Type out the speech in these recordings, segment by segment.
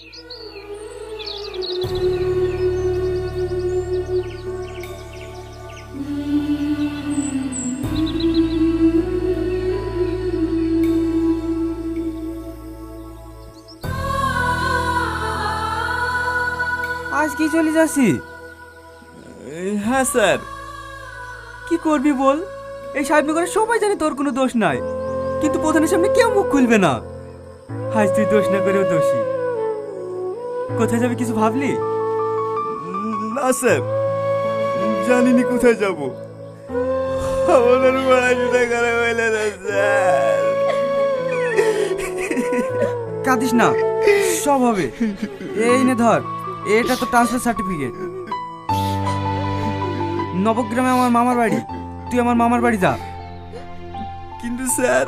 আজ কি চলে যাচ্ছি? হ্যাঁ স্যার। কি করবি বল? এই সাহেব করে সবাই জানে তোর কোনো দোষ নাই। কিন্তু প্রধানের সামনে কেউ মুখ খুলবে না। আজ তুই দোষ না করেও দোষী। কোথায় যাবে কিছু ভাবলি? না স্যার। জানিনি কোথায় যাব। আমাদের পড়াশোনা করে হইলে না স্যার। কাঁদিস না সব হবে। এই নে ধর এটা তো ট্রান্সফার সার্টিফিকেট নবগ্রামে আমার মামার বাড়ি। তুই আমার মামার বাড়ি যা। কিন্তু স্যার।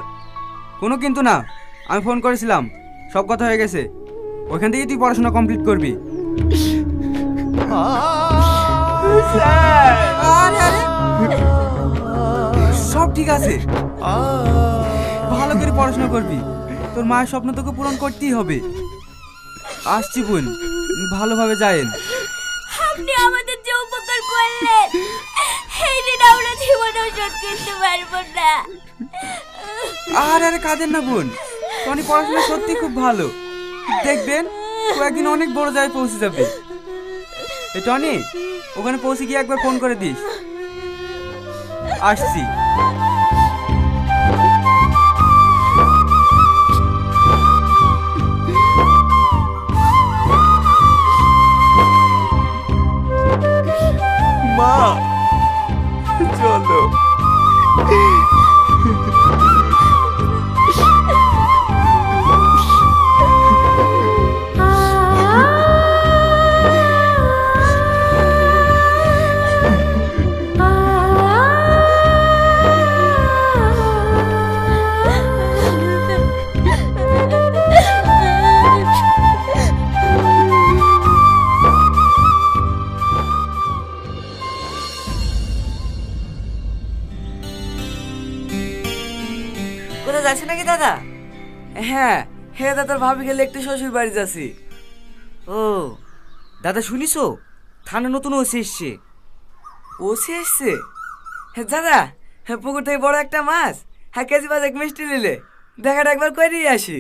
কোনো কিন্তু না আমি ফোন করেছিলাম। সব কথা হয়ে গেছে। ওইখান থেকে তুই পড়াশোনা কমপ্লিট করবি। আরে আরে সব ঠিক আছে। ভালো করে পড়াশোনা করবি। তোর মায়ের স্বপ্ন তোকে পূরণ করতেই হবে। আসছি বোন ভালোভাবে যায়েন। আপনি আমাদের যে উপকার করলেন এই ঋণ আমরা জীবনেও শোধ করতে পারব না। আর আরে কাঁদেন না বোন টনি পড়াশোনা সত্যি খুব ভালো। দেখবেন ও একদিন অনেক বড় জায়গায় পৌঁছে যাবে। টনি, ওখানে পৌঁছে গিয়ে একবার ফোন করে দিস। আসছি। মা, চলো। হ্যাঁ হে দাদার ভাবি গেলে একটু শ্বশুর বাড়ি যাচ্ছি। ও দাদা শুনিছো থানা নতুন ওসি এসছে। ওসি এসছে? হ্যাঁ দাদা হ্যাঁ পুকুর থেকে বড় একটা মাছ। হ্যাঁ কেজি মাছ এক মিষ্টি নিলে। দেখাটা একবার করিয়ে আসি।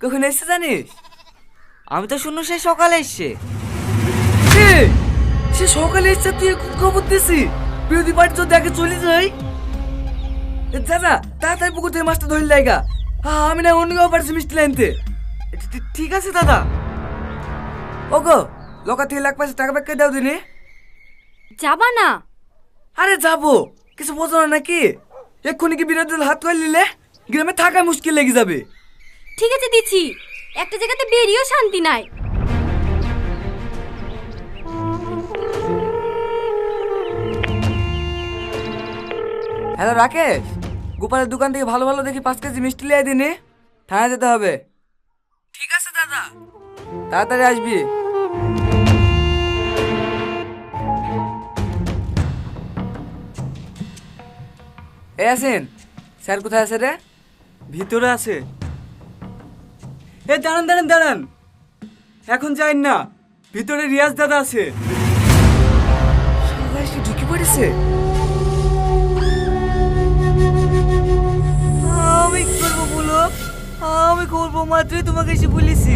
কখন এসছে জানিস? আমি তো শুনলো সে সকালে এসছে। সে সকালে এসছে তুই এখন খবর দিছি। বিরোধী পার্টি যদি আগে চলে যাই। দাদা তাড়াতাড়ি পুকুর থেকে মাছটা ধরে লাইগা আমি না অন্য কেউ পারছি মিষ্টি লাইনতে। ঠিক আছে দাদা। ওগো লোকা থেকে লাখ পাঁচ টাকা ব্যাগ দাও দিনে। যাবা না। আরে যাব। কিছু বোঝো না নাকি? এক্ষুনি কি বিরোধী দল হাত করে নিলে? গ্রামে থাকা মুশকিল লেগে যাবে। ঠিক আছে দিচ্ছি। একটা জায়গাতে বেরিয়েও শান্তি নাই। হ্যালো রাকেশ। গোপালের দোকান থেকে ভালো ভালো দেখি পাঁচ কেজি মিষ্টি লিয়ে দিনে। থানায় যেতে হবে। ঠিক আছে দাদা। তাড়াতাড়ি আসবি। এ আসেন স্যার কোথায় আছে রে? ভিতরে আছে। এ দাঁড়ান দাঁড়ান দাঁড়ান। এখন যাই না। ভিতরে রিয়াজ দাদা আছে। ঢুকে পড়েছে। আমি করব মাত্রই তোমাকে এসে বলেছি।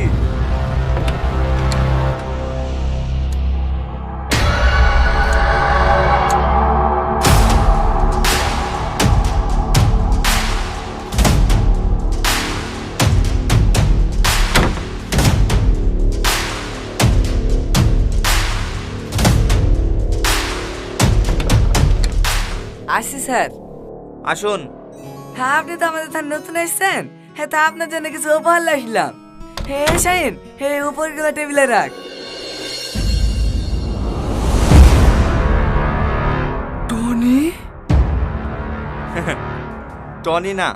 আসছি স্যার। আসুন। হ্যাঁ আপনি তো আমাদের নতুন এসেছেন। হ্যাঁ তা আপনার জন্য কিছু উপহার লাগলাম হে, শাইন, হে উপরগুলো টেবিলে রাখ। টনি? টনি না,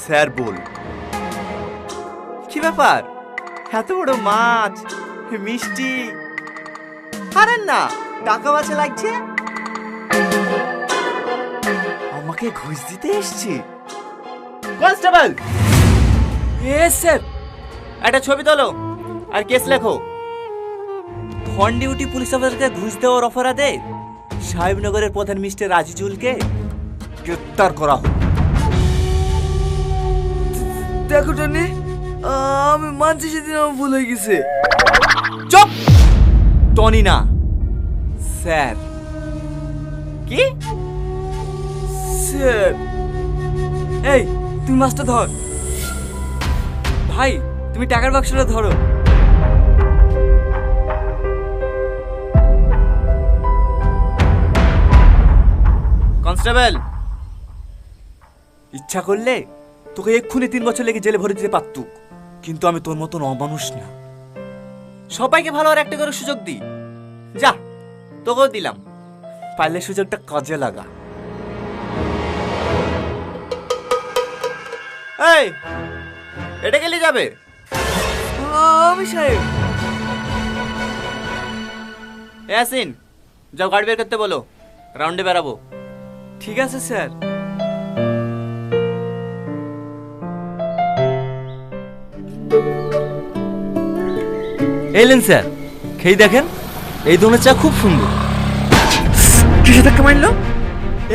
স্যার বল কি ব্যাপার? এত বড় মাছ, মিষ্টি। আরে না, টাকা বাঁচা লাগছে। আমাকে ঘুষ দিতে এসছি। কনস্টেবল! এ স্যার একটা ছবি তোলো। আর কেস লেখো। অন ডিউটি পুলিশ অফিসারকে ঘুষ দেওয়ার অপরাধে সাহেবনগরের প্রধান মিস্টার রাজিজুলকে গ্রেপ্তার করা হোক। দেখো টনি আমি মানছি সেদিন আমার ভুল হয়ে গেছে। চুপ! টনি না। স্যার। কি? স্যার। এই তুমি মাছটা ধর। ভাই তুমি টাকার বাক্সটা ধরো। কনস্টেবল। ইচ্ছা করলে তোকে এক্ষুনি তিন বছর লেগে জেলে ভরে দিতে পারতুক কিন্তু আমি তোর মতন অমানুষ না। সবাইকে ভালো আর একটা করে সুযোগ দিই। যা তোকেও দিলাম। পারলে সুযোগটা কাজে লাগা। এই এটা গেলে যাবে। আমি সাহেব ইয়াসিন যাও গাড়ি বের করতে বলো রাউন্ডে বেরাবো ঠিক আছে স্যার। এলেন স্যার। খেয়ে দেখেন এই ধরনের চা খুব সুন্দর। কিসে ধাক্কা মারলো?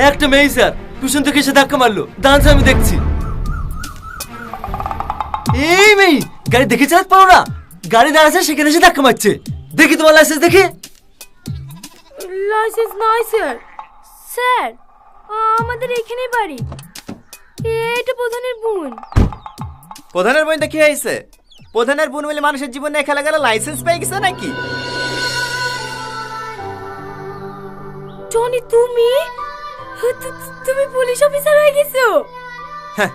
একটা মেয়ে স্যার। পিছন থেকে এসে ধাক্কা মারলো। দাঁড়াচ্ছে আমি দেখছি। এই মেয়ে গাড়ি দেখে চালাতে পারো না। গাড়ি দাঁড়াচ্ছে সেখানে এসে ধাক্কা মারছে। দেখি তোমার লাইসেন্স দেখি। লাইসেন্স নয় স্যার স্যার আমাদের এখানেই বাড়ি। এটা প্রধানের বোন। প্রধানের বইটা কি হয়েছে? প্রধানের বোন বলে মানুষের জীবনে খেলা গেলে লাইসেন্স পেয়ে গেছে নাকি? টনি তুমি? তু- তুমি পুলিশ অফিসার হয়ে গেছো? হ্যাঁ,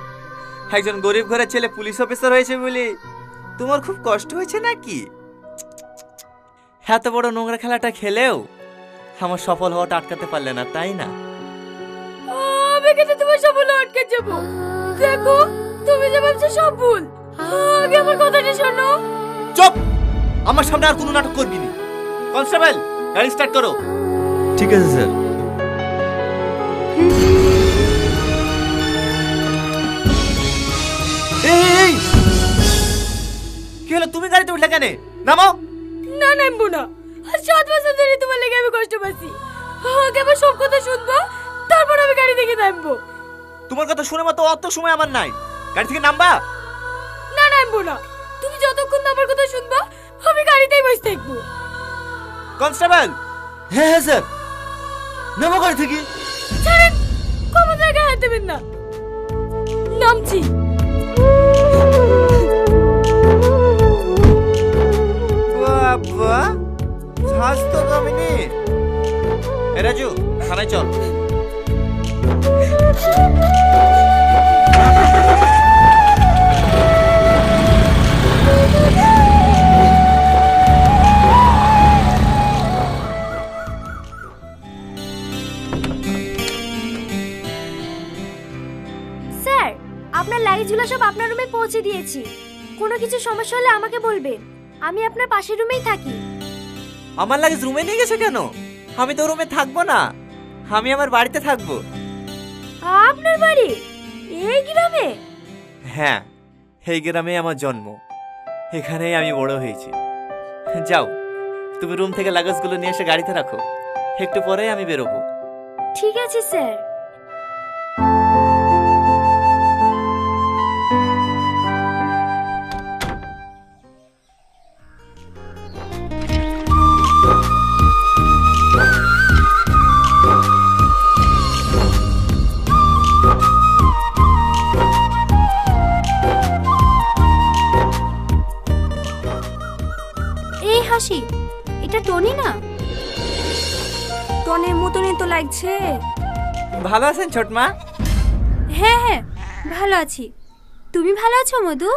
একজন গরিব ঘরের ছেলে পুলিশ অফিসার হয়েছে বলে তোমার খুব কষ্ট হয়েছে নাকি? এত বড় নোংরা খেলাটা খেলেও আমার সফল হওয়াটা আটকাতে পারলে না তাই না? আমি কেন তোমার সফল আটকে যাব। দেখো তুমি যে ভাবছ সব ভুল। আগে আমার কথাটা শোনো। চুপ! আমার সামনে আর কোনো নাটক করবি না। কনস্টেবল গাড়ি স্টার্ট করো। ঠিক আছে স্যার। তুমি গাড়িতে উঠলে কেন? নামো না নামবো না। আর সাত বছর ধরে তোমার লেগে আমি কষ্ট পাচ্ছি। আগে আমার সব কথা শুনব তারপর আমি গাড়ি থেকে নামবো। তোমার কথা শুনে মতো অত সময় আমার নাই। গাড়ি থেকে নামবা। না নামবো না। তুমি যতক্ষণ না আমার কথা শুনবা আমি গাড়িতেই বসে থাকব। কনস্টেবল। হ্যাঁ হ্যাঁ স্যার। নেব গাড়ি থেকে। ছাড়েন ক্ষমতার গায়ে হাত দেবেন না। নামছি। বাবা স্বাস্থ্য কমেনি। রাজু, থানায় চল। স্যার, আপনার লাগেজগুলো সব আপনার রুমে পৌঁছে দিয়েছি। কোনো কিছু সমস্যা হলে আমাকে বলবেন। আমি আপনার পাশের রুমেই থাকি। আমার লাগেজ রুমে নিয়ে গেছো কেন? আমি তো রুমে থাকব না। আমি আমার বাড়িতে থাকব। আপনার বাড়ি? এই গ্রামে? হ্যাঁ এই গ্রামে আমার জন্ম। এখানেই আমি বড় হয়েছি। যাও তুমি রুম থেকে লাগেজগুলো নিয়ে এসে গাড়িতে রাখো। একটু পরেই আমি বেরোবো। ঠিক আছে স্যার। লাগছে? ভালো আছেন ছোটমা হ্যাঁ হ্যাঁ ভালো আছি। তুমি ভালো আছো মধু?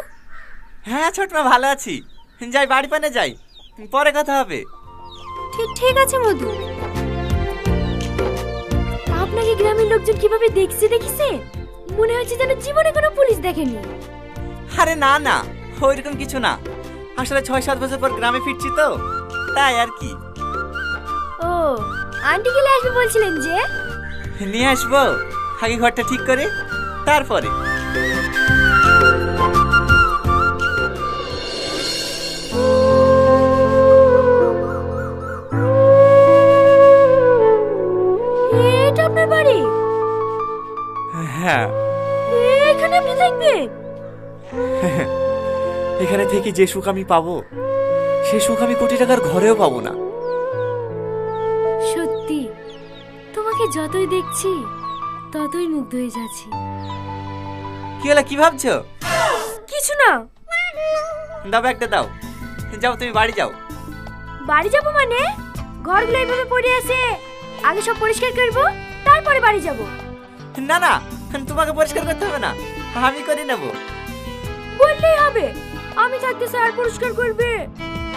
হ্যাঁ ছোটমা ভালো আছি। যাই বাড়ি পানে যাই। পরে কথা হবে। ঠিক ঠিক আছে মধু। আপনাকে গ্রামের লোকজন কীভাবে দেখছে দেখিছে? মনে হচ্ছে যেন জীবনে কোনো পুলিশ দেখেনি। আরে না না ওইরকম কিছু না। আসলে ছয় সাত বছর পর গ্রামে ফিরছি তো। তাই আর কি। ও আন্টি গেলে আসবে বলছিলেন যে? নিয়ে আসব। আগে ঘরটা ঠিক করে তারপরে। এটা আপনার হ্যাঁ। এখানে আপনি থাকবেন? এখানে থেকে যে সুখ আমি পাবো সে সুখ আমি কোটি টাকার ঘরেও পাবো না। যতই দেখছি ততই মুগ্ধ হয়ে যাচ্ছি। কি হলো কি ভাবছ? কিছু না। দাও একটা দাও। যাও তুমি বাড়ি যাও। বাড়ি যাব মানে? ঘরগুলো এইভাবে পড়ে আছে। আগে সব পরিষ্কার করব তারপরে বাড়ি যাব। না না তোমাকে পরিষ্কার করতে হবে না। আমি করে নেব। বললেই হবে। আমি থাকতে স্যার পরিষ্কার করবে।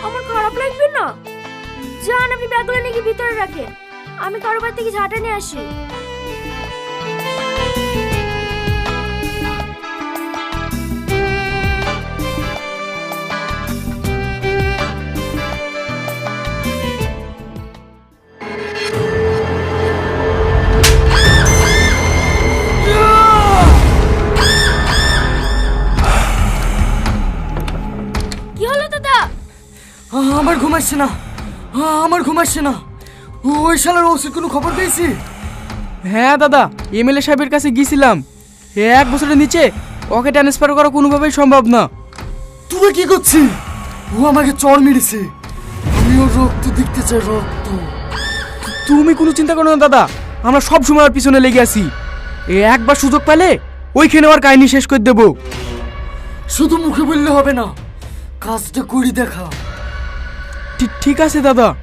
আমার খারাপ লাগবে না। যান আপনি ব্যাগগুলো নিয়ে গিয়ে ভিতরে রাখেন। আমি কারও বাড়ি থেকে ঝাঁটা নিয়ে আসি। আমার ঘুম আসছে না। আমার ঘুম আসছে না। ওই শালার ওষুধ কোনো খবর পেয়েছি? হ্যাঁ দাদা এমএলএ সাহেবের কাছে গিয়েছিলাম। এক বছরের নিচে ওকে ট্রান্সফার করা কোনোভাবেই সম্ভব না। তুই কি করছিস? ও আমাকে চর মেরেছে। আমি ওর রক্ত দেখতে চাই রক্ত। তুমি কোনো চিন্তা করো না দাদা আমরা সব সময় ওর পিছনে লেগে আছি। এ একবার সুযোগ পেলে ওইখানে ওর কাহিনী শেষ করে দেবো। শুধু মুখে বললে হবে না কাজটা করি দেখা। ঠিক- ঠিক আছে দাদা।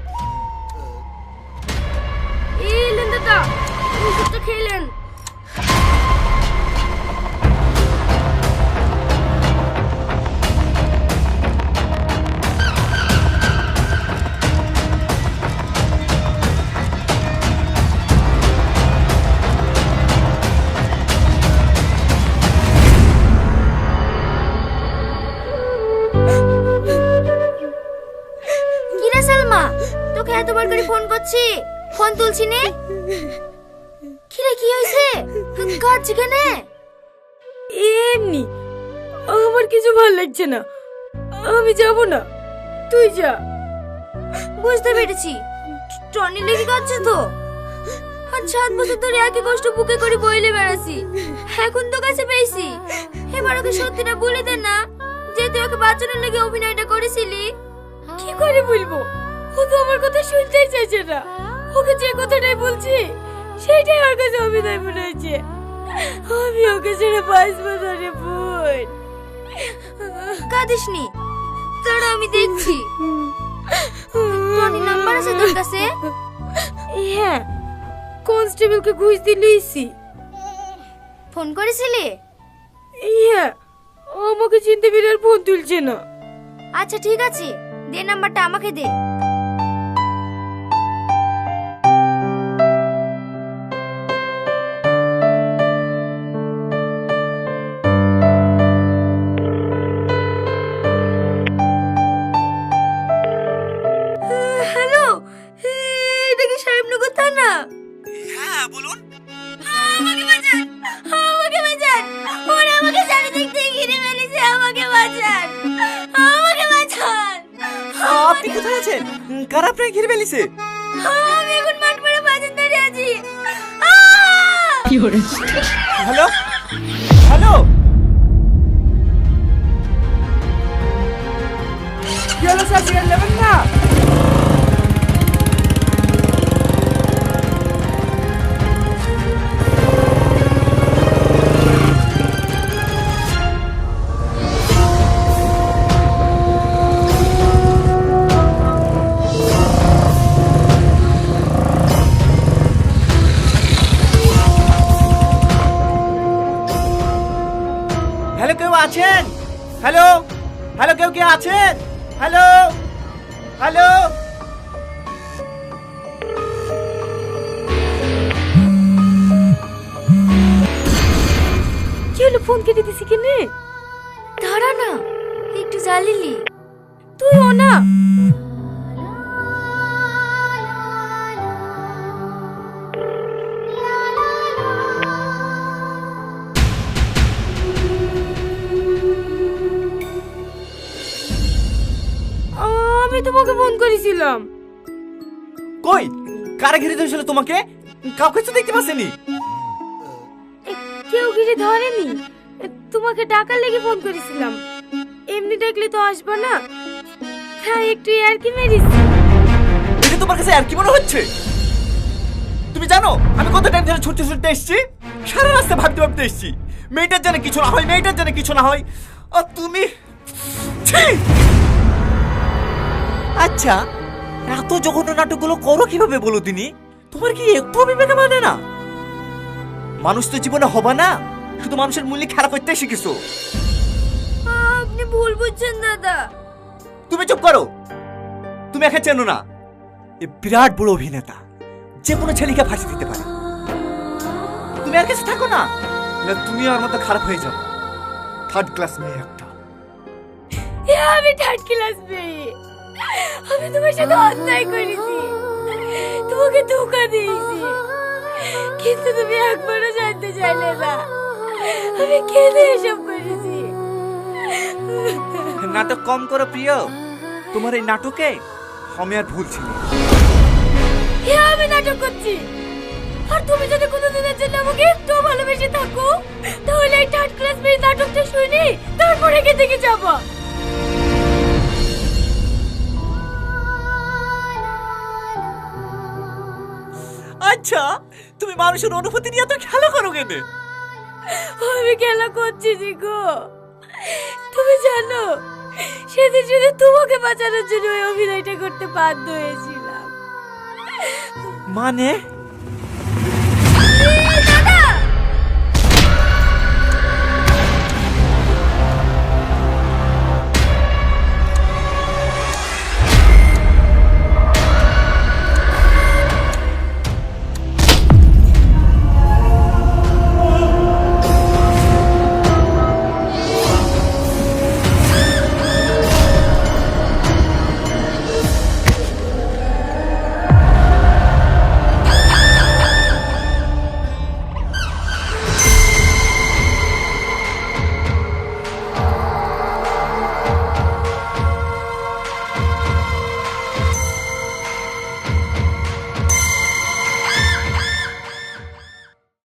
করে ফোন তুলছি নে। কিরে কি হয়েছে? কাঁদছি কেন? এমনি আমার কিছু ভালো লাগছে না। আমি যাব না। তুই যা। বুঝতে পেরেছি। টনি লেগে কাঁদছে তো। আর সাত বছর ধরে একই কষ্ট বুকে করে বইলে বেড়াছি এখন তো কাছে পেয়েছি। এবার ওকে সত্যিটা বলে দে না যে তুই ওকে বাঁচানোর লেগে অভিনয়টা করেছিলি। কি করে বলব? ও তো আমার কথা শুনতেই চাইছে না। ওকে যে কথাটাই বলছি সেটাই ওর কাছে অভিনয় মনে হয়েছে আমি ওকে ছেড়ে বাঁচবো না রে বোন। কাঁদিসনি তারা আমি দেখছি। টনি নাম্বার আছে তোর কাছে? হ্যাঁ কনস্টেবলকে ঘুষ দিলেইছি। ফোন করেছিলি? হ্যাঁ আমাকে চিনতে পেরে আর ফোন তুলছে না। আচ্ছা ঠিক আছে। দে নাম্বারটা আমাকে দে। আপনি কোথায় আছেন? কারা আপনাকে ঘিরে ফেলিছে? আমি এখন মাঠ পড়ে বাজার দাঁড়িয়ে আছি আহ! হ্যালো? হ্যালো? কি হলো স্যার? নেবেন না? আছেন? হ্যালো? হ্যালো কেউ কে আছেন? হ্যালো? হ্যালো? কি হলো ফোন কেটে দিছি কেনে? দাঁড়া না একটু জ্বালিলি তুইও না। আমি তোমাকে ফোন করেছিলাম। কই? কারা ঘিরে ধরেছিল তোমাকে? কাউকে তো দেখতে পাচ্ছেনি। কেউ ঘিরে ধরেনি? তোমাকে ডাকার লেগে ফোন করেছিলাম। এমনি ডাকলে তো আসবে না। তাই একটু আর কি মেরিছি। এটা তোমার কাছে আর কি মনে হচ্ছে? তুমি জানো আমি কত টাইম ধরে ছুটতে ছুটতে এসেছি? সারা রাস্তা ভাবতে ভাবতে এসেছি। মেয়েটার জন্য কিছু না হয় মেয়েটার জন্য কিছু না হয়। আর তুমি ছি! আচ্ছা এত জঘন্য নাটকগুলো করো কীভাবে বলো তিনি? তোমার কি একটু বিবেকে মানে না? মানুষ তো জীবনে হবে না শুধু মানুষের মূল্য খারাপ করতে শিখেছো। আপনি ভুল বুঝছেন দাদা। তুমি চুপ করো। তুমি একে চেনো না। এ বিরাট বড় অভিনেতা যে কোনো ছেলেকে ফাঁসি দিতে পারে। তুমি আর কাছে থাকো না। তুমি আর মতো খারাপ হয়ে যাও। থার্ড ক্লাস মেয়ে একটা। আমি থার্ড ক্লাস মেয়ে। আমি তোমার সাথে অন্যায় করেছি। তোমাকে ধোকা দিয়েছি। কিন্তু তুমি একবারও জানতে চাইলে না। আমি কেঁদে এসব করেছি। নাটক কম করো প্রিয়। তোমার এই নাটকে আমি আর ভুল ছিল এ আমি নাটক করছি। আর তুমি যদি কোনোদিনের জন্য আমাকে একটু ভালোবেসে থাকো তাহলে এই থার্ড ক্লাস মেয়ে নাটকটা শুনি তারপরে কে দেখে যাব। আচ্ছা তুমি মানুষের অনুভূতি নিয়ে তো খেলা করো কেন? আমি খেলা করছি জি গো। তুমি জানো সেদিন যদি তোমাকে বাঁচানোর জন্য ওই অভিনয়টা করতে বাধ্য হয়েছিলাম। মানে? দাদা!